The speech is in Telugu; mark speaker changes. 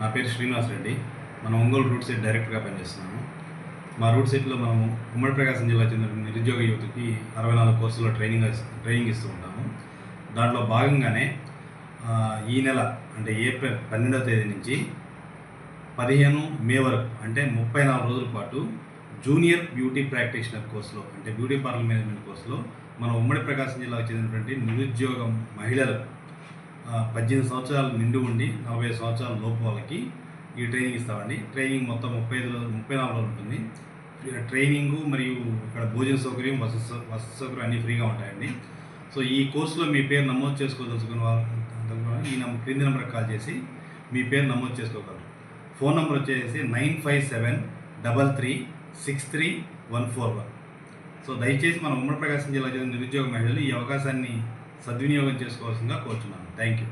Speaker 1: నా పేరు శ్రీనివాస్ రెడ్డి. మనం ఒంగోలు రూట్ సెట్ డైరెక్ట్గా పనిచేస్తున్నాము. మా రూట్ సైట్లో మనం ఉమ్మడి ప్రకాశం జిల్లా చెందిన నిరుద్యోగ యువతకి అరవై నాలుగు కోర్సుల్లో ట్రైనింగ్ ట్రైనింగ్ ఇస్తూ ఉంటాము. దాంట్లో భాగంగానే ఈ నెల అంటే ఏప్రిల్ పన్నెండవ తేదీ నుంచి పదిహేను మే వరకు అంటే ముప్పై నాలుగు రోజుల పాటు జూనియర్ బ్యూటీ ప్రాక్టీషనర్ కోర్సులో అంటే బ్యూటీ పార్లర్ మేనేజ్మెంట్ కోర్సులో మన ఉమ్మడి ప్రకాశం జిల్లాకు చెందినటువంటి నిరుద్యోగం మహిళలకు పద్దెనిమిది సంవత్సరాలు నిండి ఉండి నలభై సంవత్సరాల లోపు వాళ్ళకి ఈ ట్రైనింగ్ ఇస్తామండి. ట్రైనింగ్ మొత్తం ముప్పై ఐదు రోజులు ముప్పై నాలుగు రోజులు ఉంటుంది. ట్రైనింగు మరియు ఇక్కడ భోజన సౌకర్యం వసతి సౌ- వసతి సౌకర్యం అన్నీ ఫ్రీగా ఉంటాయండి. సో ఈ కోర్సులో మీ పేరు నమోదు చేసుకోదలుచుకున్న వాళ్ళు ఈ నంబర్ క్రింది నెంబర్కి కాల్ చేసి మీ పేరు నమోదు చేసుకోగలరు. ఫోన్ నెంబర్ వచ్చేసి nine five seven double three six three one four one. So దయచేసి మన ఉమ్మడి ప్రకాశం జిల్లా చెందిన నిరుద్యోగ మహిళలు ఈ అవకాశాన్ని సద్వినియోగం చేసుకోవాల్సిందిగా కోరుతున్నాను థ్యాంక్ యూ